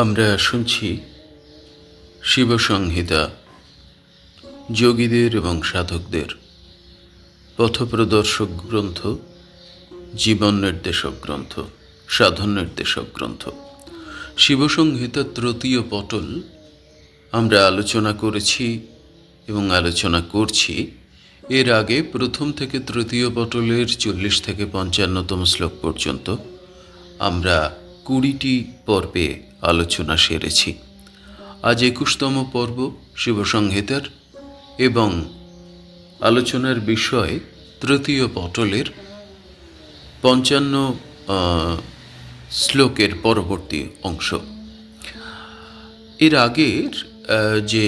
আমরা শুনছি শিবসংহিতা, যোগীদের এবং সাধকদের, পথপ্রদর্শক গ্রন্থ, জীবন নির্দেশক গ্রন্থ, সাধন নির্দেশক গ্রন্থ। শিবসংহিতার তৃতীয় পটল আমরা আলোচনা করেছি এবং আলোচনা করছি এর আগে প্রথম থেকে তৃতীয় পটলের চল্লিশ থেকে পঞ্চান্নতম শ্লোক পর্যন্ত। আমরা কুড়িটি পর্বে আলোচনা সেরেছি। আজ একুশতম পর্ব শিবসংহিতার এবং আলোচনার বিষয় তৃতীয় পটলের পঞ্চান্ন শ্লোকের পরবর্তী অংশ। এর আগের যে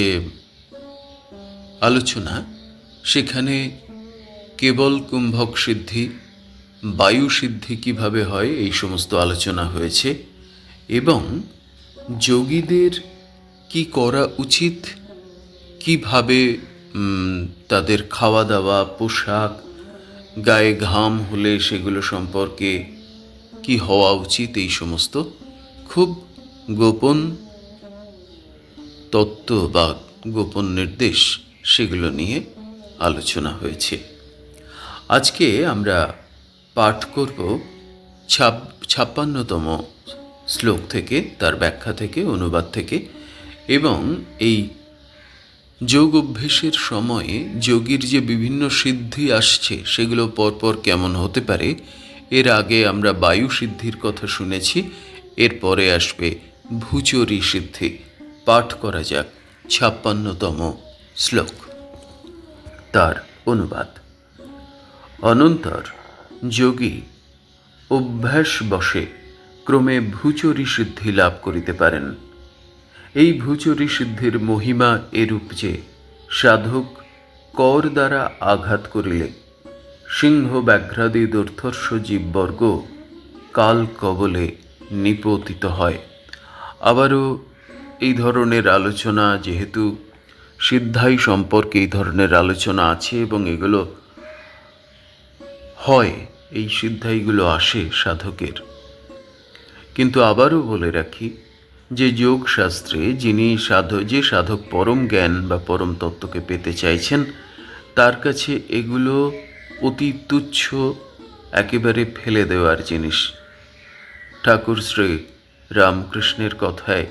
আলোচনা, সেখানে কেবল কুম্ভক সিদ্ধি বায়ু সিদ্ধি কীভাবে হয়, এই সমস্ত আলোচনা হয়েছে। এবং যোগীদের কি করা উচিত, কীভাবে তাদের খাওয়া দাওয়া পোশাক, গায়ে ঘাম হলে সেগুলো সম্পর্কে কি হওয়া উচিত, এই সমস্ত খুব গোপন তত্ত্ব বা গোপন নির্দেশ সেগুলো নিয়ে আলোচনা হয়েছে। আজকে আমরা পাঠ করব ছাপ, ছাপ্পান্নতম শ্লোক থেকে, তার ব্যাখ্যা থেকে, অনুবাদ থেকে এবং এই যোগ অভ্যেসের সময়ে যোগীর যে বিভিন্ন সিদ্ধি আসছে, সেগুলো পরপর কেমন হতে পারে, এর আগে আমরা বায়ু সিদ্ধির কথা শুনেছি, এরপরে আসবে ভুচরি সিদ্ধি। পাঠ করা যাক, ছাপ্পান্নতম শ্লোক। তার অনুবাদ। অনন্তর যোগী অভ্যাস বসে ক্রমে ভূচরি সিদ্ধি লাভ করিতে পারেন। এই ভূচরি সিদ্ধির মহিমা এরূপ যে, সাধক কর দ্বারা আঘাত করিলে সিংহ ব্যাঘ্রাদি দুর্ধর্ষ জীববর্গ কাল কবলে নিপতিত হয়। আবারও এই ধরনের আলোচনা যেহেতু সিদ্ধাই সম্পর্কে এই ধরনের আলোচনা আছে এবং এগুলো হয় এই সিদ্ধাইগুলো আসে সাধকের। কিন্তু আবারও বলে রাখি, যে যোগশাস্ত্রে যিনি সাধ, যে সাধক পরম জ্ঞান বা পরম তত্ত্বকে পেতে চাইছেন, তার কাছে এগুলো অতি তুচ্ছ, একেবারে ফেলে দেওয়ার জিনিস। ঠাকুর শ্রী রামকৃষ্ণের কথায়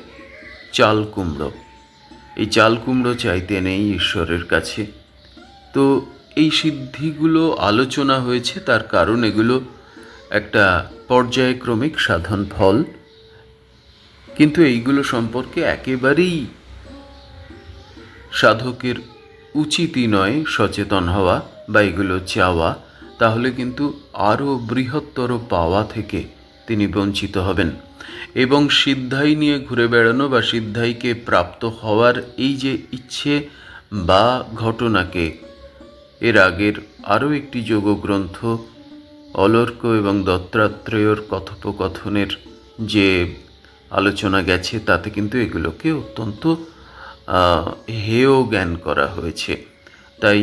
চাল কুমড়ো। এই চাল কুমড়ো চাইতে নেই ঈশ্বরের কাছে। তো এই সিদ্ধিগুলো আলোচনা হয়েছে, তার কারণ এগুলো একটা পর্যায়ক্রমিক সাধন ফল। কিন্তু এইগুলো সম্পর্কে একেবারেই সাধকের উচিতই নয় সচেতন হওয়া বা এগুলো চাওয়া। তাহলে কিন্তু আরও বৃহত্তর পাওয়া থেকে তিনি বঞ্চিত হবেন। এবং সিদ্ধাই নিয়ে ঘুরে বেড়ানো বা সিদ্ধাইকে প্রাপ্ত হওয়ার এই যে ইচ্ছে বা ঘটনাকে এর আগের আরও একটি যোগগ্রন্থ, অলর্ক এবং দত্তাত্রেয়র কথোপকথনের যে আলোচনা গেছে, তাতে কিন্তু এগুলোকে অত্যন্ত হেয় জ্ঞান করা হয়েছে। তাই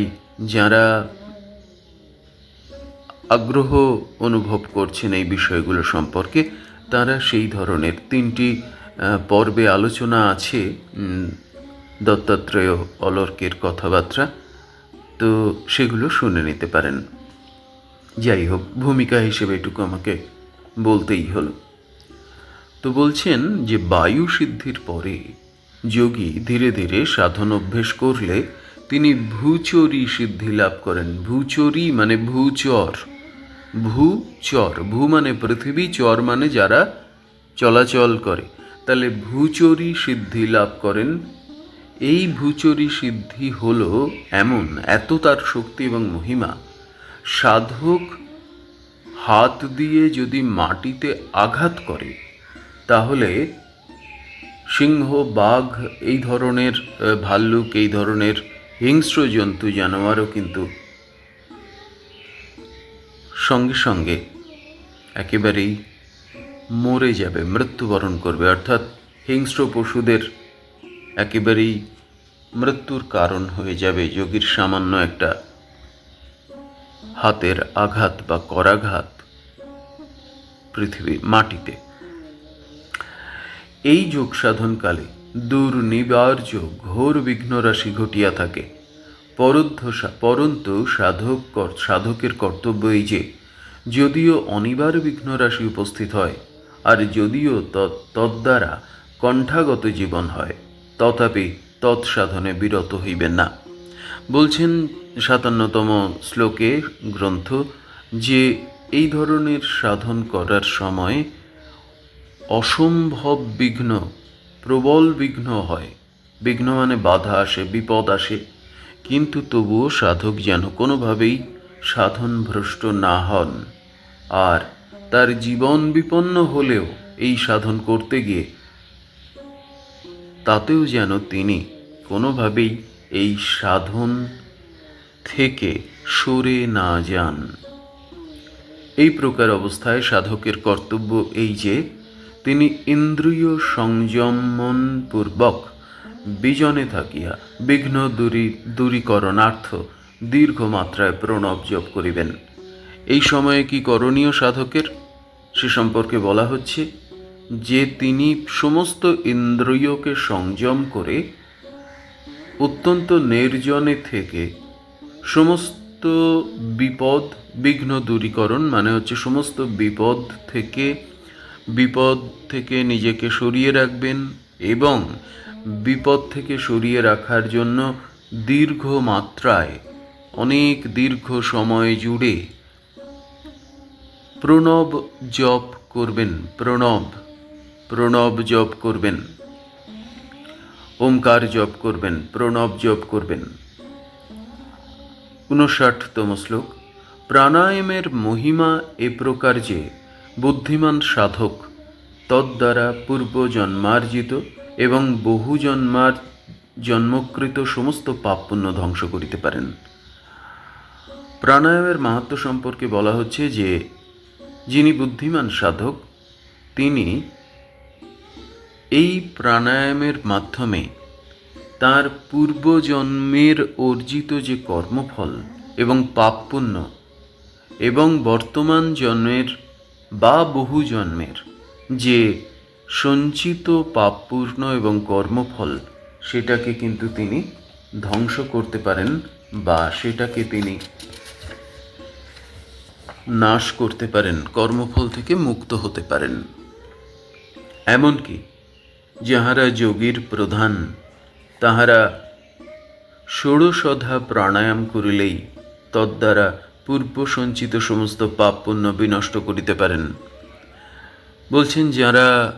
যারা আগ্রহ অনুভব করছেন এই বিষয়গুলো সম্পর্কে, তারা সেই ধরনের তিনটি পর্বে আলোচনা আছে দত্তাত্রেয় অলর্কের কথাবার্তা। তো সেগুলো শুনে নিতে পারেন। যাই হোক ভূমিকা হিসেবে এটুকু আমাকে বলতেই হলো। তো বলছেন যে বায়ু সিদ্ধির পরে যোগী ধীরে ধীরে সাধন অভ্যেস করলে তিনি ভূচরি সিদ্ধি লাভ করেন। ভূচরি মানে ভূচর। ভূচর, ভূ মানে পৃথিবী, চর মানে যারা চলাচল করে। তাহলে ভূচরি সিদ্ধি লাভ করেন এই ভূচরি সিদ্ধি হলো এমন, এত তার শক্তি এবং মহিমা। সাধক হাত দিয়ে যদি মাটিতে আঘাত করে, তাহলে সিংহ, বাঘ এই ধরনের ভাল্লুক এই ধরনের হিংস্র জন্তু, জানোয়ারও কিন্তু সঙ্গে সঙ্গে একেবারেই মরে যাবে, মৃত্যুবরণ করবে। অর্থাৎ হিংস্র পশুদের একেবারেই মৃত্যুর কারণ হয়ে যাবে যোগীর সামান্য একটা হাতের আঘাত বা করাঘাত পৃথিবী মাটিতে। এই যোগ সাধনকালে দুর্নিবার্য ঘোর বিঘ্নরাশি ঘটিয়া থাকে। পরধ্বসা পরন্তু সাধক কর- সাধকের কর্তব্য এই যে, যদিও অনিবার বিঘ্নরাশি উপস্থিত হয়, আর যদিও তদ্বারা কণ্ঠাগত জীবন হয়। তথাপি তৎসাধনে বিরত হইবেন না। বলছেন সাতান্নতম শ্লোকে গ্রন্থ, যে এই ধরনের সাধন করার সময় অসম্ভব বিঘ্ন, প্রবল বিঘ্ন হয়। বিঘ্ন মানে বাধা আসে, বিপদ আসে। কিন্তু তবুও সাধক যেন কোনোভাবেই সাধন ভ্রষ্ট না হন। আর তার জীবন বিপন্ন হলেও এই সাধন করতে গিয়ে তাতেও যেন তিনি কোনোভাবেই এই সাধন থেকে সরে না যান। এই প্রকার অবস্থায় সাধকের কর্তব্য এই যে, তিনি ইন্দ্রিয় সংযমনপূর্বক বিজনে থাকিয়া বিঘ্ন দূরী, দূরীকরণার্থ দীর্ঘ মাত্রায় প্রণব জপ করিবেন। এই সময়ে কি করণীয় সাধকের? সে সম্পর্কে বলা হচ্ছে যে তিনি সমস্ত ইন্দ্রিয়কে সংযম করে অত্যন্ত নির্জনে থেকে সমস্ত বিপদ, বিঘ্ন দূরীকরণ মানে হচ্ছে সমস্ত বিপদ থেকে বিপদ থেকে নিজেকে সরিয়ে রাখবেন এবং বিপদ থেকে সরিয়ে রাখার জন্য দীর্ঘ মাত্রায়, অনেক দীর্ঘ সময় জুড়ে প্রণব জপ করবেন, প্রণব প্রণব জপ করবেন। ওমকার জপ করবেন, প্রণব জপ করবেন। উনষাটতম শ্লোক। প্রাণায়ামের মহিমা এ প্রকার যে, বুদ্ধিমান সাধক, তদ্বারা পূর্ব জন্মার্জিত এবং বহু জন্মার জন্মকৃত সমস্ত পাপ পুণ্য ধ্বংস করিতে পারেন। প্রাণায়ামের মাহাত্ম সম্পর্কে বলা হচ্ছে যে, যিনি বুদ্ধিমান সাধক, তিনি এই প্রাণায়ামের মাধ্যমে তার পূর্বজন্মের অর্জিত যে কর্মফল এবং পাপ পুণ্য এবং বর্তমান জন্মের বা বহু জন্মের যে সঞ্চিত পাপপূর্ণ এবং কর্মফল সেটাকে কিন্তু তিনি ধ্বংস করতে পারেন বা সেটাকে তিনি নাশ করতে পারেন, কর্মফল থেকে মুক্ত হতে পারেন। এমনকি যাহারা যোগীর প্রধান, তাহারা ষোড়শধা প্রাণায়াম করিলেই তদ্বারা পূর্ব সঞ্চিত সমস্ত পাপ পুণ্য বিনষ্ট করিতে পারেন। বলছেন, যারা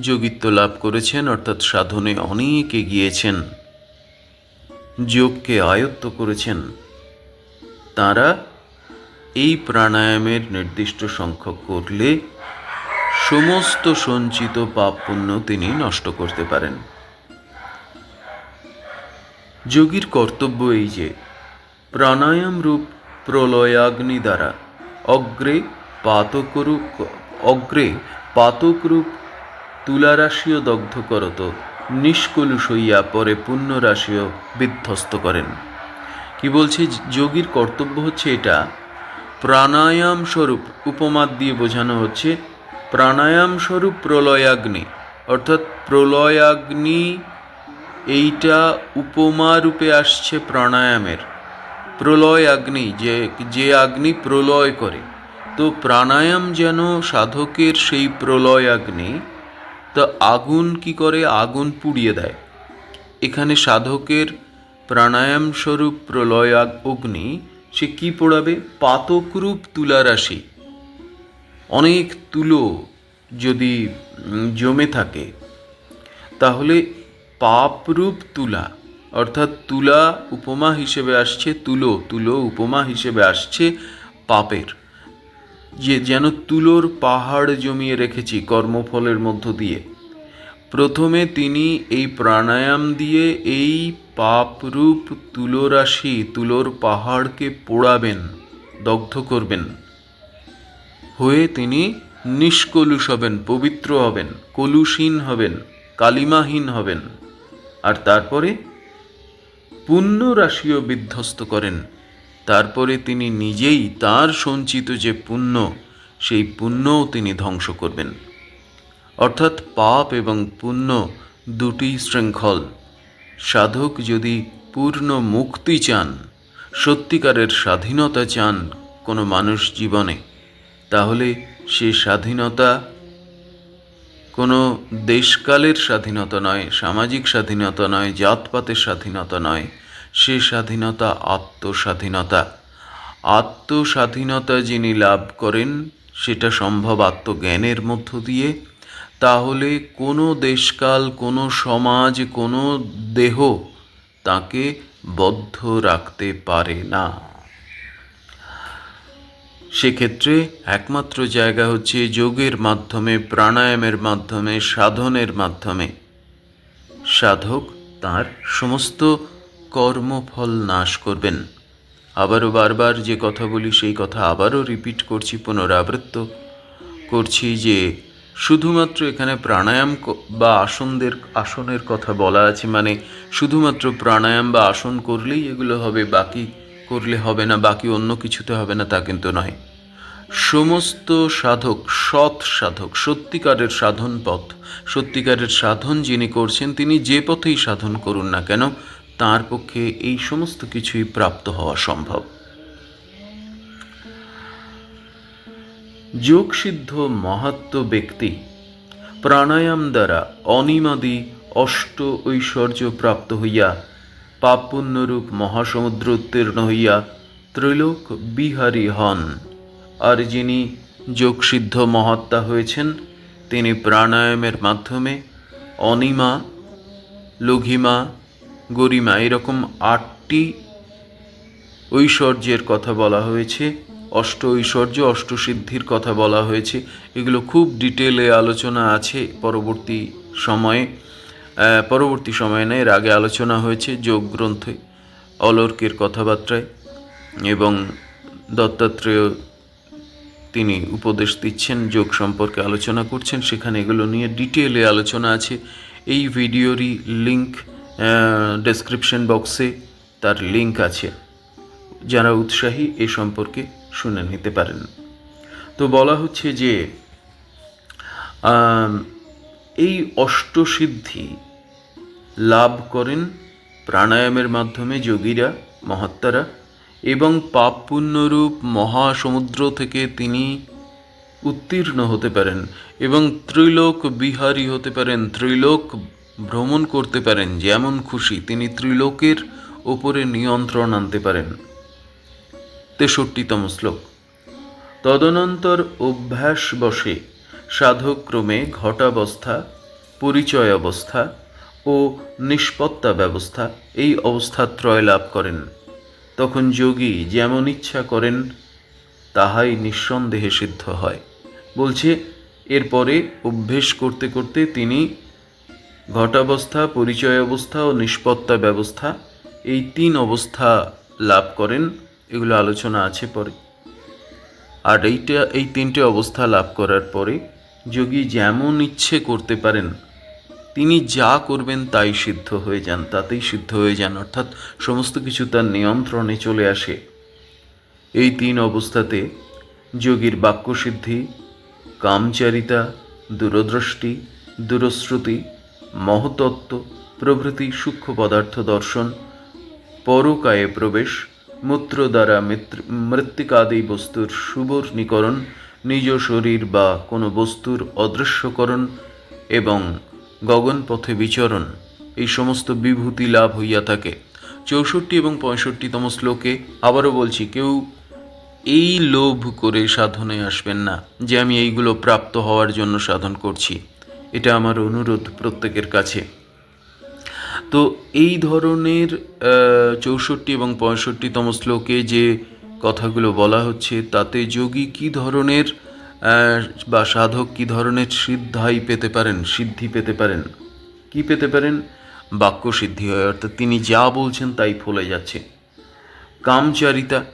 যোগিত্ব লাভ করেছেন, অর্থাৎ সাধনে অনেক এগিয়েছেন, যোগকে আয়ত্ত করেছেন, তারা এই প্রাণায়ামের নির্দিষ্ট সংখ্যক করলে সমস্ত সঞ্চিত পাপ পুণ্য তিনি নষ্ট করতে পারেন। যোগীর কর্তব্য এই যে, প্রাণায়াম রূপ প্রলয়াগ্নি দ্বারা অগ্রে পাতকরূপ অগ্রে পাতকরূপ তুলারাশিও দগ্ধ করত নিষ্কলুষ হইয়া পরে পুণ্যরাশিও বিধ্বস্ত করেন। কি বলছে? যোগীর কর্তব্য হচ্ছে এটা। প্রাণায়াম স্বরূপ উপমাদ দিয়ে বোঝানো হচ্ছে প্রাণায়াম স্বরূপ প্রলয়াগ্নি, অর্থাৎ প্রলয়াগ্নি এইটা উপমা রূপে আসছে প্রাণায়ামের। প্রলয় অগ্নি যে যে অগ্নি প্রলয় করে। তো প্রাণায়াম যেন সাধকের সেই প্রলয় অগ্নি তো আগুন কি করে? আগুন পুড়িয়ে দেয়। এখানে সাধকের প্রাণায়াম স্বরূপ প্রলয় অগ্নি সে কি পোড়াবে? পাতকরূপ তুলারাশি। অনেক তুলো যদি জমে থাকে, তাহলে পাপরূপ তুলা, অর্থাৎ তুলা উপমা হিসেবে আসছে, তুলো তুলো উপমা হিসেবে আসছে পাপের। যে যেন তুলোর পাহাড় জমিয়ে রেখেছি কর্মফলের মধ্য দিয়ে। প্রথমে তিনি এই প্রাণায়াম দিয়ে এই পাপরূপ তুলোরাশি, তুলোর পাহাড়কে পোড়াবেন, দগ্ধ করবেন। হয়ে তিনি নিষ্কলুষ হবেন, পবিত্র হবেন কলুষীন হবেন, কালিমাহীন হবেন। আর তারপরে পুণ্য রাশিও বিধ্বস্ত করেন। তারপরে তিনি নিজেই তার সঞ্চিত যে পুণ্য, সেই পুণ্যও তিনি ধ্বংস করবেন। অর্থাৎ পাপ এবং পুণ্য দুটি শৃঙ্খল। সাধক যদি পূর্ণ মুক্তি চান, সত্যিকারের স্বাধীনতা চান কোনো মানুষ জীবনে তাহলে সে স্বাধীনতা কোনো দেশকালের স্বাধীনতা নয়, সামাজিক স্বাধীনতা নয়, জাতপাতের স্বাধীনতা নয়। সে স্বাধীনতা আত্মস্বাধীনতা। আত্মস্বাধীনতা যিনি লাভ করেন, সেটা সম্ভব আত্মজ্ঞানের মধ্য দিয়ে। তাহলে কোনো দেশকাল, কোনো সমাজ, কোনো দেহ তাকে বদ্ধ রাখতে পারে না। সেক্ষেত্রে একমাত্র জায়গা হচ্ছে যোগের মাধ্যমে, প্রাণায়ামের মাধ্যমে, সাধনের মাধ্যমে। সাধক তার সমস্ত কর্মফল নাশ করবেন। আবারও বারবার যে কথা বলি, সেই কথা আবারও রিপিট করছি, পুনরাবৃত্ত করছি যে শুধুমাত্র এখানে প্রাণায়াম বা আসনদের, আসনের কথা বলা আছে মানে শুধুমাত্র প্রাণায়াম বা আসন করলেই এগুলো হবে, বাকি করলে হবে না, বাকি অন্য কিছুতে হবে না, তা কিন্তু নয়। সমস্ত সাধক সৎ সাধক, সত্যিকারের সাধন পথ, সত্যিকারের সাধন যিনি করছেন, তিনি যে পথেই সাধন করুন না কেন, তার পক্ষে এই সমস্ত কিছুই প্রাপ্ত হওয়া সম্ভব। যোগসিদ্ধ মহাত্ম ব্যক্তি প্রাণায়াম দ্বারা অনিমাদি অষ্ট ঐশ্বর্য প্রাপ্ত হইয়া পাপুণ্যরূপ মহাসমুদ্র উত্তীর্ণ হইয়া ত্রৈলোক বিহারী হন। আর যিনি যোগসিদ্ধ মহাত্মা হয়েছেন, তিনি প্রাণায়ামের মাধ্যমে অনিমা, লঘিমা, গরিমা এরকম আটটি ঐশ্বর্যের কথা বলা হয়েছে, অষ্ট ঐশ্বর্য অষ্টসিদ্ধির কথা বলা হয়েছে। এগুলো খুব ডিটেলে আলোচনা আছে পরবর্তী সময়ে। পরবর্তী সময়ে না, এর আগে আলোচনা হয়েছে যোগ গ্রন্থে অলর্কের কথাবার্তায় এবং দত্তাত্রেয় তিনি উপদেশ দিচ্ছেন, যোগ সম্পর্কে আলোচনা করছেন। সেখানে এগুলো নিয়ে ডিটেলে আলোচনা আছে। এই ভিডিওরই লিংক ডেসক্রিপশন বক্সে তার লিংক আছে। যারা উৎসাহী, এ সম্পর্কে শুনে নিতে পারেন। তো বলা হচ্ছে যে এই অষ্টসিদ্ধি লাভ করেন প্রাণায়ামের মাধ্যমে যোগীরা, মহাত্মারা এবং পাপ পুণ্যরূপ মহাসমুদ্র থেকে তিনি উত্তীর্ণ হতে পারেন এবং ত্রিলোক বিহারী হতে পারেন, ত্রিলোক ভ্রমণ করতে পারেন, যেমন খুশি তিনি ত্রিলোকের ওপরে নিয়ন্ত্রণ আনতে পারেন। তেষট্টিতম শ্লোক। তদনন্তর অভ্যাস বসে সাধকক্রমে ঘটাবস্থা পরিচয় অবস্থা ও নিষ্পত্তা ব্যবস্থা এই অবস্থাত্রয় লাভ করেন। তখন যোগী যেমন ইচ্ছা করেন, তাহাই নিঃসন্দেহে সিদ্ধ হয়। বলছে, এরপরে অভ্যেস করতে করতে তিনি ঘটাবস্থা পরিচয় অবস্থা ও নিষ্পত্তা ব্যবস্থা এই তিন অবস্থা লাভ করেন, এগুলো আলোচনা আছে পরে। আর এইটা, এই তিনটে অবস্থা লাভ করার পরে যোগী যেমন ইচ্ছে করতে পারেন, তিনি যা করবেন তাই সিদ্ধ হয়ে যান, তাতেই সিদ্ধ হয়ে যান, অর্থাৎ সমস্ত কিছু তার নিয়ন্ত্রণে চলে আসে। এই তিন অবস্থাতে যোগীর বাক্যসিদ্ধি, কামচারিতা, দূরদৃষ্টি, দূরশ্রুতি, মহতত্ত্ব, প্রভৃতি সূক্ষ্ম পদার্থ দর্শন, পরকায়ে প্রবেশ, মূত্র দ্বারা মৃত্তিকাদি বস্তুর সুবর্ণীকরণ নিজ শরীর বা কোনো বস্তুর অদৃশ্যকরণ এবং গগনপথে বিচরণ, এই সমস্ত বিভূতি লাভ হইয়া থাকে। চৌষট্টি এবং পঁয়ষট্টিতম শ্লোকে আবারও বলছি, কেউ এই লোভ করে সাধনে আসবেন না যে আমি এইগুলো প্রাপ্ত হওয়ার জন্য সাধন করছি। এটা আমার অনুরোধ প্রত্যেকের কাছে। তো এই ধরনের চৌষট্টি এবং পঁয়ষট্টিতম শ্লোকে যে কথাগুলো বলা হচ্ছে, তাতে যোগী কি ধরনের বা সাধক কি ধরনের সিদ্ধাই পেতে পারেন, সিদ্ধি পেতে পারেন? কি পেতে পারেন? বাক্য সিদ্ধি হয়, অর্থাৎ তিনি যা বলছেন তাই ফলে যাচ্ছে। কামচারিতা।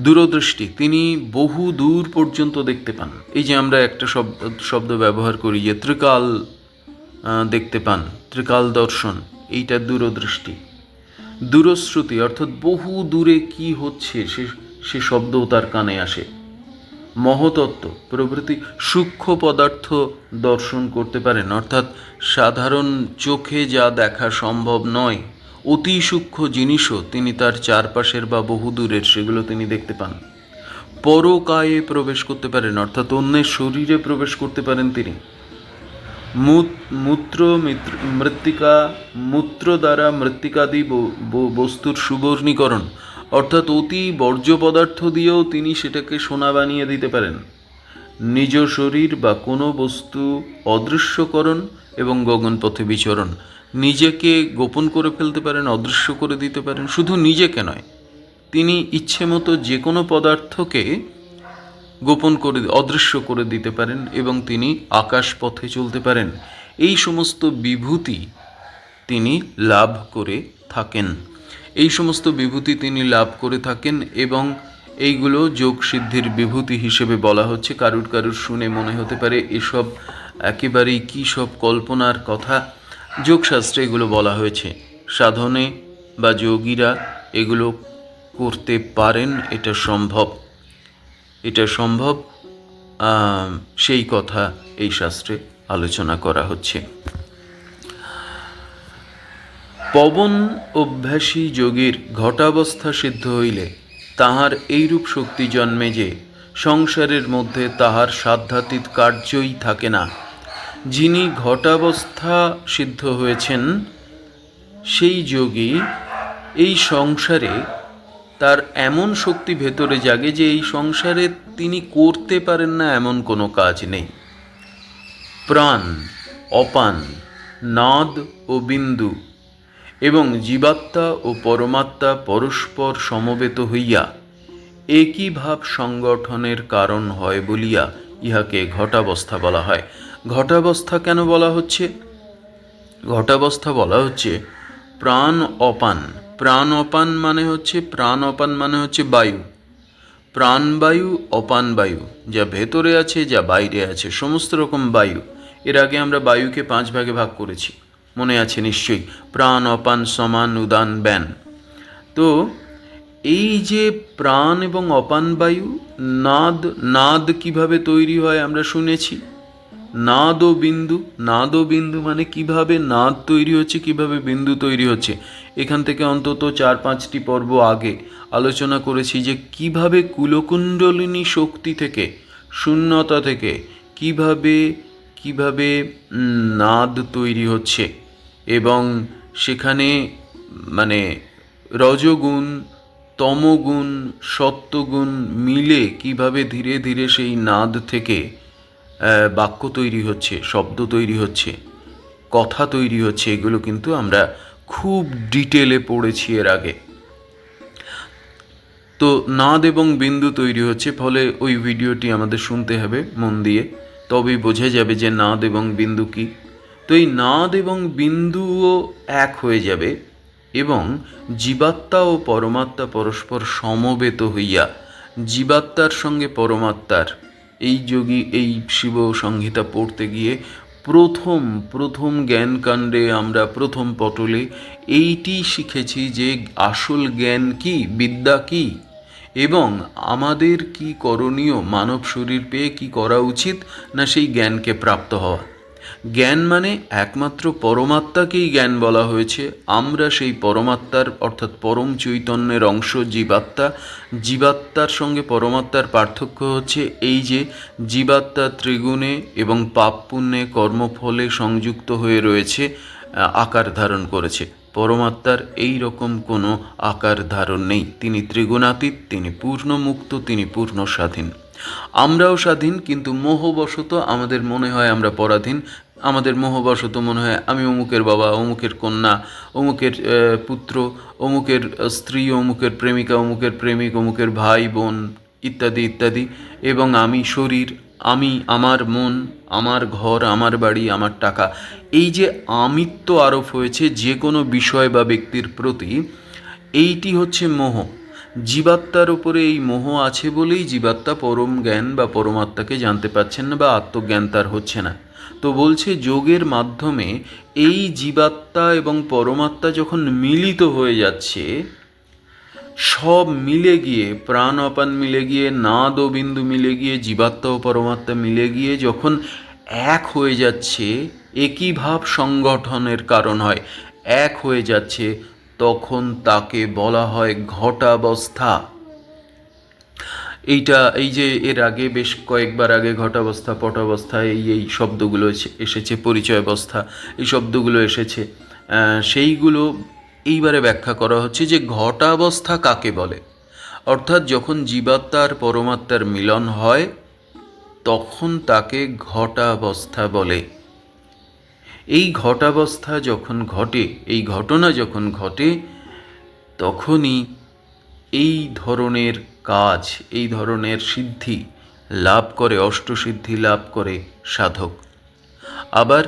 দূরদৃষ্টি। তিনি বহু দূর পর্যন্ত দেখতে পান। এই যে আমরা একটা শব্দ শব্দ ব্যবহার করি যে ত্রিকাল দেখতে পান, ত্রিকাল দর্শন, এইটা দূরদৃষ্টি। দূরশ্রুতি, অর্থাৎ বহু দূরে কি হচ্ছে, সে সে শব্দও তার কানে আসে। মহতত্ত্ব, প্রভৃতি সূক্ষ্ম পদার্থ দর্শন করতে পারেন, অর্থাৎ সাধারণ চোখে যা দেখা সম্ভব নয়, অতি সূক্ষ্ম জিনিসও তিনি তার চারপাশের বা বহুদূরের সেগুলো তিনি দেখতে পান। পরকায়ে প্রবেশ করতে পারেন, অর্থাৎ অন্যের শরীরে প্রবেশ করতে পারেন তিনি। মূত্র মৃত্তিকা মূত্র দ্বারা মৃত্তিকাদি বস্তুর সুবর্ণীকরণ। অর্থাৎ অতি বর্জ্য পদার্থ দিয়েও তিনি সেটাকে সোনা বানিয়ে দিতে পারেন। নিজ শরীর বা কোনো বস্তু অদৃশ্যকরণ এবং গগনপথে বিচরণ। নিজেকে গোপন করে ফেলতে পারেন, অদৃশ্য করে দিতে পারেন, শুধু নিজেকে নয়, তিনি ইচ্ছে মতো যে কোনো পদার্থকে গোপন করে, অদৃশ্য করে দিতে পারেন এবং তিনি আকাশ পথে চলতে পারেন। এই সমস্ত বিভূতি তিনি লাভ করে থাকেন। এই সমস্ত বিভূতি তিনি লাভ করে থাকেন এবং এইগুলো যোগ সিদ্ধির বিভূতি হিসেবে বলা হচ্ছে। কারুর কারুর শুনে মনে হতে পারে এসব একেবারেই কী সব কল্পনার কথা? যোগশাস্ত্রে এগুলো বলা হয়েছে। সাধনে বা যোগীরা এগুলো করতে পারেন, এটা সম্ভব। এটা সম্ভব? সেই কথা এই শাস্ত্রে আলোচনা করা হচ্ছে। পবন অভ্যাসী যোগীর ঘটাবস্থা সিদ্ধ হইলে তাহার এইরূপ শক্তি জন্মে যে সংসারের মধ্যে তাহার সাধ্যাতীত কার্যই থাকে না। যিনি ঘটাবস্থা সিদ্ধ হয়েছেন, সেই যোগী এই সংসারে তার এমন শক্তি ভেতরে জাগে যে এই সংসারে তিনি করতে পারেন না এমন কোনো কাজ নেই। প্রাণ, অপান, নাদ ও বিন্দু এবং জীবাত্মা ও পরমাত্মা পরস্পর সমবেত হইয়া একই ভাব সংগঠনের কারণ হয় বলিয়া ইহাকে ঘটাবস্থা বলা হয়। ঘটাবস্থা কেন বলা হচ্ছে? ঘটাবস্থা বলা হচ্ছে প্রাণ অপান প্রাণ অপান মানে হচ্ছে প্রাণ অপান মানে হচ্ছে বায়ু। প্রাণবায়ু অপান বায়ু যা ভেতরে আছে, যা বাইরে আছে, সমস্ত রকম বায়ু। এর আগে আমরা বায়ুকে পাঁচ ভাগে ভাগ করেছি। মনে আছে নিশ্চয়ই প্রাণ অপান সমান উদান ব্যান। তো এই যে প্রাণ এবং অপান বায়ু নাদ নাদ কীভাবে তৈরি হয় আমরা শুনেছি। নাদ ও বিন্দু নাদ ও বিন্দু মানে কীভাবে নাদ তৈরি হচ্ছে, কীভাবে বিন্দু তৈরি হচ্ছে। এখান থেকে অন্তত চার পাঁচটি পর্ব আগে আলোচনা করেছি যে কীভাবে কুলকুণ্ডলিনী শক্তি থেকে, শূন্যতা থেকে কীভাবে কীভাবে নাদ তৈরি হচ্ছে এবং সেখানে মানে রজগুণ, তমগুণ, সত্যগুণ মিলে কীভাবে ধীরে ধীরে সেই নাদ থেকে বাক্য তৈরি হচ্ছে, শব্দ তৈরি হচ্ছে, কথা তৈরি হচ্ছে, এগুলো কিন্তু আমরা খুব ডিটেলে পড়েছি এর আগে। তো নাদ এবং বিন্দু তৈরি হচ্ছে, ফলে ওই ভিডিওটি আমাদের শুনতে হবে মন দিয়ে, তবেই বোঝা যাবে যে নাদ এবং বিন্দু কি। তো এই নাদ এবং বিন্দুও এক হয়ে যাবে এবং জীবাত্মা ও পরমাত্মা পরস্পর সমবেত হইয়া জীবাত্মার সঙ্গে পরমাত্মার এই যোগী, এই শিব সংহিতা পড়তে গিয়ে প্রথম প্রথম জ্ঞানকাণ্ডে আমরা প্রথম পটলে এইটি শিখেছি যে আসল জ্ঞান কি, বিদ্যা কি এবং আমাদের কি করণীয়, মানব শরীর পেয়ে কি করা উচিত না সেই জ্ঞানকে প্রাপ্ত হওয়া। জ্ঞান মানে একমাত্র পরমাত্মাকেই জ্ঞান বলা হয়েছে। আমরা সেই পরমাত্মার, অর্থাৎ পরম চৈতন্যের অংশ জীবাত্মা। জীবাত্মার সঙ্গে পরমাত্মার পার্থক্য হচ্ছে এই যে জীবাত্মা ত্রিগুণে এবং পাপ পুণ্যে কর্মফলে সংযুক্ত হয়ে রয়েছে আকার ধারণ করেছে। পরমাত্মার এই রকম কোনো আকার ধারণ নেই। তিনি ত্রিগুণাতীত, তিনি পূর্ণ মুক্ত তিনি পূর্ণ স্বাধীন আমরাও স্বাধীন, কিন্তু মোহবশত আমাদের মনে হয় আমরা পরাধীন। আমাদের মোহবশত মনে হয় আমি অমুকের বাবা, অমুকের কন্যা, অমুকের পুত্র, অমুকের স্ত্রী, অমুকের প্রেমিকা, অমুকের প্রেমিক, অমুকের ভাই, বোন ইত্যাদি ইত্যাদি। এবং আমি শরীর, আমি, আমার মন, আমার ঘর, আমার বাড়ি, আমার টাকা। এই যে আমিত্ব আরোপ হয়েছে যে কোনো বিষয় বা ব্যক্তির প্রতি, এইটি হচ্ছে মোহ। জীবাত্মার উপরে এই মোহ আছে বলেই জীবাত্মা পরম জ্ঞান বা পরমাত্মাকে জানতে পারছেন না বা আত্মজ্ঞান তার হচ্ছে না। তো বলছে যোগের মাধ্যমে এই জীবাত্মা এবং পরমাত্মা যখন মিলিত হয়ে যাচ্ছে, সব মিলে গিয়ে প্রাণ অপান মিলে গিয়ে নাদ ও বিন্দু মিলে গিয়ে, জীবাত্মা ও পরমাত্মা মিলে গিয়ে যখন এক হয়ে যাচ্ছে, একই ভাব সংগঠনের কারণ হয়। এক হয়ে যাচ্ছে, তখন তাকে বলা হয় ঘটাবস্থা। এইটা, এই যে এর আগে বেশ কয়েকবার আগে ঘটাবস্থা, পটাবস্থা, এই এই শব্দগুলো এসে- এসেছে পরিচয় অবস্থা এই শব্দগুলো এসেছে। সেইগুলো এইবারে ব্যাখ্যা করা হচ্ছে যে ঘটাবস্থা কাকে বলে? অর্থাৎ যখন জীবাত্মার পরমাত্মার মিলন হয়, তখন তাকে ঘটাবস্থা বলে। এই ঘটাবস্থা যখন ঘটে, এই ঘটনা যখন ঘটে, তখনই এই ধরনের কাজ এই ধরনের সিদ্ধি লাভ করে অষ্টসিদ্ধি লাভ করে সাধক। আবার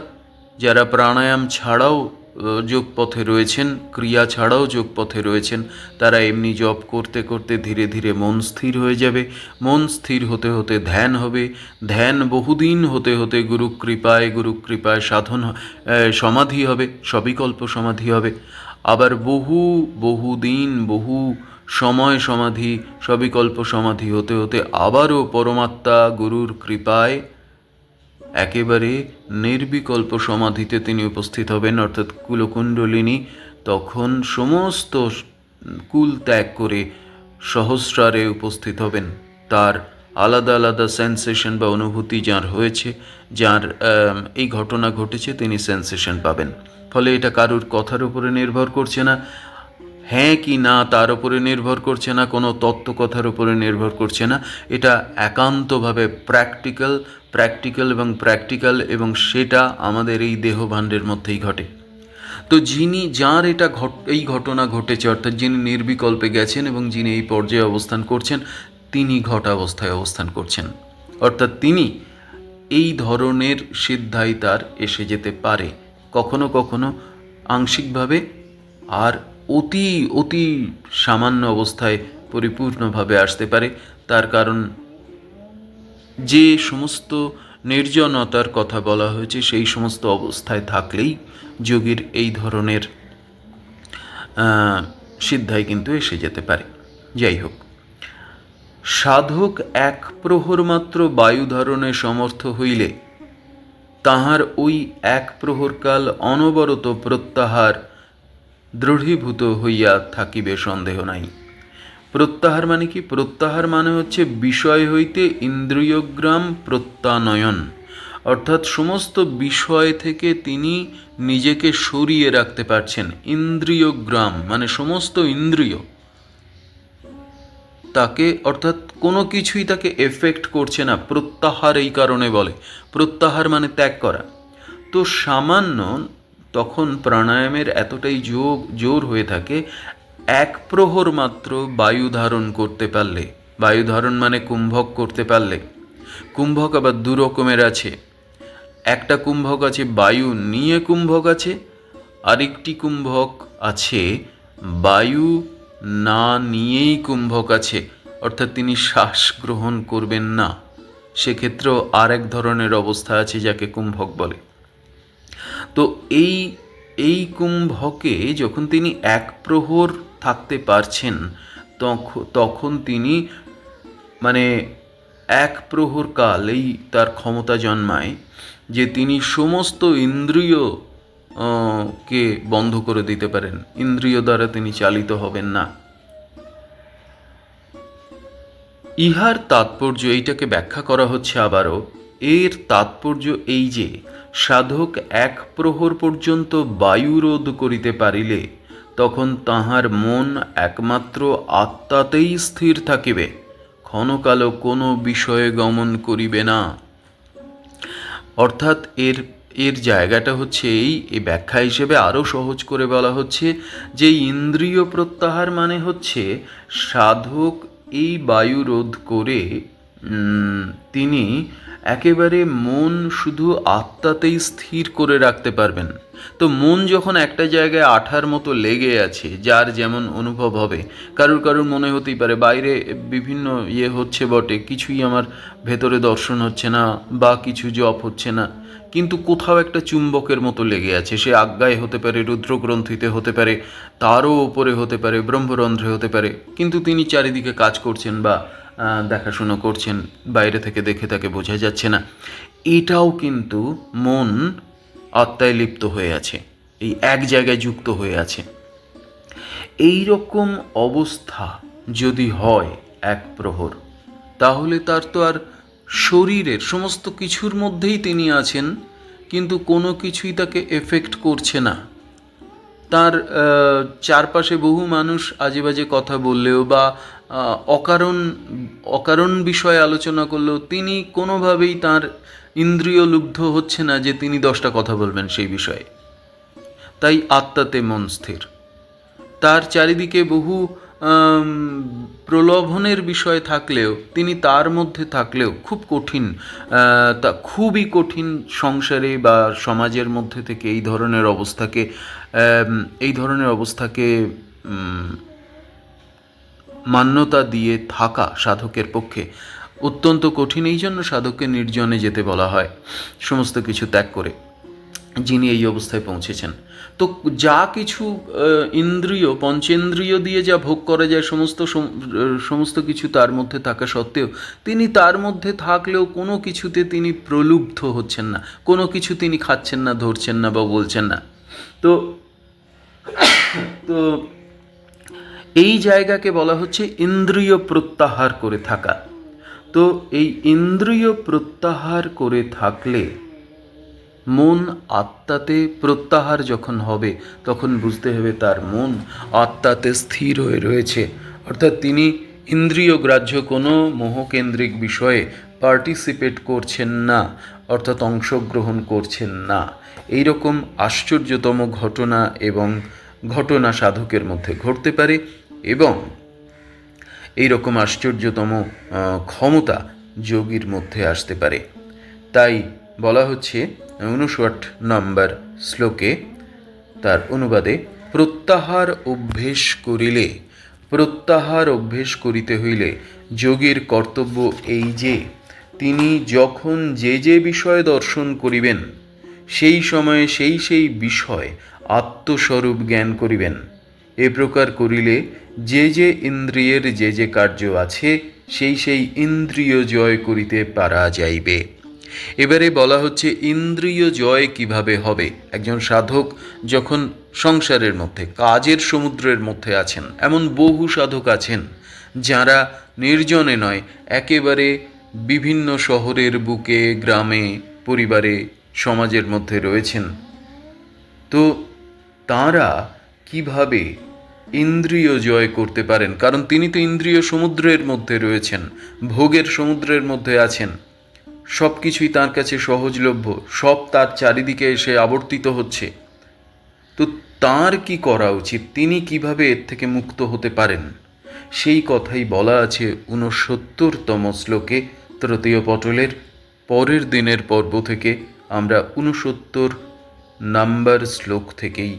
যারা প্রাণায়াম ছাড়াও আহ, যোগপথে রয়েছেন ক্রিয়া ছাড়াও যোগপথে রয়েছেন তারা এমনি জপ করতে করতে ধীরে ধীরে মন স্থির হয়ে যাবে। মন স্থির হতে হতে ধ্যান হবে। ধ্যান বহুদিন হতে হতে গুরু কৃপায় কৃপায় সাধন সমাধি হবে সবিকল্প সমাধি হবে। আবার বহু বহুদিন বহু সময় সমাধি সবিকল্প সমাধি হতে হতে আবারও পরমাত্মা গুরুর কৃপায় একেবারে নির্বিকল্প সমাধিতে তিনি উপস্থিত হবেন, অর্থাৎ কুলকুণ্ডলিনী তখন সমস্ত কুল ত্যাগ করে সহস্রারে উপস্থিত হবেন। তার আলাদা আলাদা সেন্সেশন বা অনুভূতি যার হয়েছে, যার এই ঘটনা ঘটেছে, তিনি সেন্সেশন পাবেন। ফলে এটা কারুর কথার উপরে নির্ভর করছে না। হ্যাঁ কি না তার উপরে নির্ভর করছে না, কোনো তত্ত্বকথার উপরে নির্ভর করছে না। এটা একান্তভাবে প্র্যাকটিক্যাল প্র্যাকটিক্যাল এবং প্র্যাকটিক্যাল এবং সেটা আমাদের এই দেহভাণ্ডের মধ্যেই ঘটে। তো যিনি, যার এটা ঘট, এই ঘটনা ঘটেছে, অর্থাৎ যিনি নির্বিকল্পে গেছেন এবং যিনি এই পর্যায়ে অবস্থান করছেন, তিনি ঘটাবস্থায় অবস্থান করছেন। অর্থাৎ তিনি এই ধরনের সিদ্ধাই তার এসে যেতে পারে। কখনো কখনো আংশিকভাবে আর অতি অতি সামান্য অবস্থায় পরিপূর্ণভাবে আসতে পারে। তার কারণ যে সমস্ত নির্জনতার কথা বলা হয়েছে, সেই সমস্ত অবস্থায় থাকলেই যোগীর এই ধরনের সিদ্ধায় কিন্তু এসে যেতে পারে। যাই হোক, সাধক এক প্রহর মাত্র বায়ু ধারণে সমর্থ হইলে তাহার ওই এক প্রহরকাল অনবরত প্রত্যাহার দৃঢ়ীভূত হইয়া থাকিবে, সন্দেহ নাই। প্রত্যাহার মানে কি? প্রত্যাহার মানে হচ্ছে বিষয় হইতে ইন্দ্রিয়গ্রাম প্রত্যানয়ন। অর্থাৎ সমস্ত বিষয় থেকে তিনি নিজেকে সরিয়ে রাখতে পারছেন। ইন্দ্রিয়গ্রাম মানে সমস্ত ইন্দ্রিয়। তাকে, অর্থাৎ কোনো কিছুই তাকে এফেক্ট করছে না, প্রত্যাহার এই কারণে বলে। প্রত্যাহার মানে ত্যাগ করা। তো সামান্য তখন প্রাণায়ামের এতটাই যোগ, জোর হয়ে থাকে, এক প্রহর মাত্র বায়ু ধারণ করতে পারলে। বায়ু ধারণ মানে কুম্ভক করতে পারলে। কুম্ভক আবার দু রকমের আছে। একটা কুম্ভক আছে বায়ু নিয়ে কুম্ভক আছে, আরেকটি কুম্ভক আছে বায়ু না নিয়েই কুম্ভক আছে, অর্থাৎ তিনি শ্বাস গ্রহণ করবেন না। সেক্ষেত্রেও আরেক ধরনের অবস্থা আছে যাকে কুম্ভক বলে। তো এই এই কুম্ভকে যখন তিনি এক প্রহর থাকতে পারছেন, তখ- তখন তিনি মানে এক প্রহর কাল এই তার ক্ষমতা জন্মায় যে তিনি সমস্ত ইন্দ্রিয় কে বন্ধ করে দিতে পারেন? ইন্দ্রিয় দ্বারা তিনি চালিত হবেন না। ইহার তাৎপর্য এইটাকে ব্যাখ্যা করা হচ্ছে আবারও, এর তাৎপর্য এই যে, সাধক এক প্রহর পর্যন্ত বায়ুরোধ করিতে পারিলে, তখন তাহার মন একমাত্র আত্মাতেই স্থির থাকিবে, ক্ষণকালও কোনো বিষয়ে গমন করিবে না। অর্থাৎ এর এর জায়গাটা হচ্ছে এই এই ব্যাখ্যা হিসেবে আরও সহজ করে বলা হচ্ছে যে ইন্দ্রিয় প্রত্যাহার মানে হচ্ছে সাধক এই বায়ু রোধ করে তিনি একেবারে মন শুধু আত্মাতেই স্থির করে রাখতে পারবেন। তো মন যখন একটা জায়গায় আঠার মতো লেগে আছে, যার যেমন অনুভব হবে, কারুর কারুর মনে হতেই পারে, বাইরে বিভিন্ন ইয়ে হচ্ছে বটে, কিছুই আমার ভেতরে দর্শন হচ্ছে না বা কিছু জপ হচ্ছে না। কিন্তু কোথাও একটা চুম্বকের মতো লেগে আছে। সে আজ্ঞায় হতে পারে, রুদ্রগ্রন্থিতে হতে পারে, তারও ওপরে হতে পারে, ব্রহ্মরন্ধ্রে হতে পারে। কিন্তু তিনি চারিদিকে কাজ করছেন বা দেখাশুনো করছেন, বাইরে থেকে দেখে তাকে বোঝা যাচ্ছে না। এটাও কিন্তু মন আত্মায় লিপ্ত হয়ে আছে, এই এক জায়গায় যুক্ত হয়ে আছে। এই রকম অবস্থা যদি হয় এক প্রহর, তাহলে তার তো আর শরীরের সমস্ত কিছুর মধ্যেই তিনি আছেন, কিন্তু কোনো কিছুই তাকে এফেক্ট করছে না। তার চারপাশে বহু মানুষ আজে বাজে কথা বললেও বা অকারণ অকারণ বিষয়ে আলোচনা করলেও তিনি কোনোভাবেই তার ইন্দ্রিয় লুব্ধ হচ্ছে না যে তিনি দশটা কথা বলবেন সেই বিষয়ে। তাই আত্মাতে মন স্থির। তার চারিদিকে বহু প্রলোভনের বিষয় থাকলেও, তিনি তার মধ্যে থাকলেও খুব কঠিন তা খুবই কঠিন সংসারে বা সমাজের মধ্যে থেকে এই ধরনের অবস্থাকে এই ধরনের অবস্থাকে মান্যতা দিয়ে থাকা সাধকের পক্ষে অত্যন্ত কঠিন। এই জন্য সাধককে নির্জনে যেতে বলা হয়, সমস্ত কিছু ত্যাগ করে, যিনি এই অবস্থায় পৌঁছেছেন। তো যা কিছু ইন্দ্রিয়, পঞ্চেন্দ্রিয় দিয়ে যা ভোগ করা যায়, সমস্ত সমস্ত কিছু তার মধ্যে থাকা সত্ত্বেও, তিনি তার মধ্যে থাকলেও কোনো কিছুতে তিনি প্রলুব্ধ হচ্ছেন না। কোনো কিছু তিনি খাচ্ছেন না, ধরছেন না বা বলছেন না। তো তো এই জায়গাকে বলা হচ্ছে ইন্দ্রিয় প্রত্যাহার করে থাকা। তো এই ইন্দ্রিয় প্রত্যাহার করে থাকলে মন আত্মাতে প্রত্যাহার যখন হবে, তখন বুঝতে হবে তার মন আত্মাতে স্থির হয়ে রয়েছে। অর্থাৎ তিনি ইন্দ্রিয় গ্রাহ্য কোনো মোহকেন্দ্রিক বিষয়ে পার্টিসিপেট করছেন না, অর্থাৎ অংশগ্রহণ করছেন না। এই রকম আশ্চর্যতম ঘটনা এবং ঘটনা সাধকের মধ্যে ঘটতে পারে এবং এই রকম আশ্চর্যতম ক্ষমতা যোগীর মধ্যে আসতে পারে। তাই বলা হচ্ছে উনষাট নম্বর শ্লোকে তার অনুবাদে, প্রত্যাহার অভ্যেস করিলে, প্রত্যাহার অভ্যেস করিতে হইলে যোগীর কর্তব্য এই যে, তিনি যখন যে যে বিষয় দর্শন করিবেন, সেই সময়ে সেই সেই বিষয় আত্মস্বরূপ জ্ঞান করিবেন। এ প্রকার করিলে যে যে ইন্দ্রিয়ের যে যে কার্য আছে, সেই সেই ইন্দ্রিয় জয় করিতে পারা যাইবে। এবারে বলা হচ্ছে ইন্দ্রিয় জয় কীভাবে হবে? একজন সাধক যখন সংসারের মধ্যে, কাজের সমুদ্রের মধ্যে আছেন, এমন বহু সাধক আছেন যারা নির্জনে নয়, একেবারে বিভিন্ন শহরের বুকে, গ্রামে, পরিবারে, সমাজের মধ্যে রয়েছেন। তো তারা কীভাবে ইন্দ্রিয় জয় করতে পারেন? কারণ তিনি তো ইন্দ্রিয় সমুদ্রের মধ্যে রয়েছেন, ভোগের সমুদ্রের মধ্যে আছেন। সব কিছুই তার কাছে সহজলভ্য, সব তার চারিদিকে এসে আবর্তিত হচ্ছে। তো তার কি করা উচিত? তিনি কীভাবে এর থেকে মুক্ত হতে পারেন? সেই কথাই বলা আছে ঊনসত্তরতম শ্লোকে, তৃতীয় পটলের। পরের দিনের পর্ব থেকে আমরা ঊনসত্তর নাম্বার শ্লোক থেকেই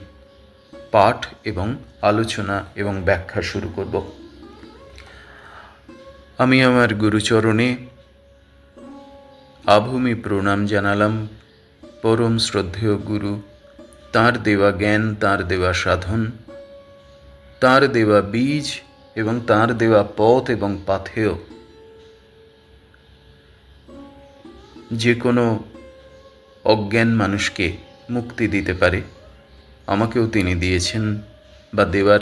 পাঠ এবং আলোচনা এবং ব্যাখ্যা শুরু করব। আমি আমার গুরুচরণে আভূমি প্রণাম জানালাম। পরম শ্রদ্ধেয় গুরু, তার দেওয়া জ্ঞান, তার দেওয়া সাধন, তার দেওয়া বীজ এবং তার দেওয়া পথ এবং পাথেয়। যে কোনো অজ্ঞান মানুষকে মুক্তি দিতে পারে। আমাকেও তিনি দিয়েছেন বা দেওয়ার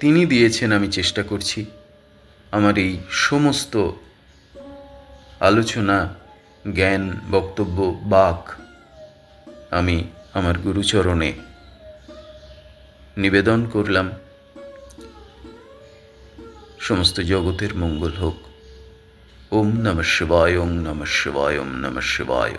তিনি দিয়েছেন আমি চেষ্টা করছি। আমার এই সমস্ত আলোচনা জ্ঞান, বক্তব্য, বাক আমি আমার গুরুচরণে নিবেদন করলাম। সমস্ত জগতের মঙ্গল হোক। ওম নম শিবায়, ওম নম শিবায়, ওম নম শিবায়।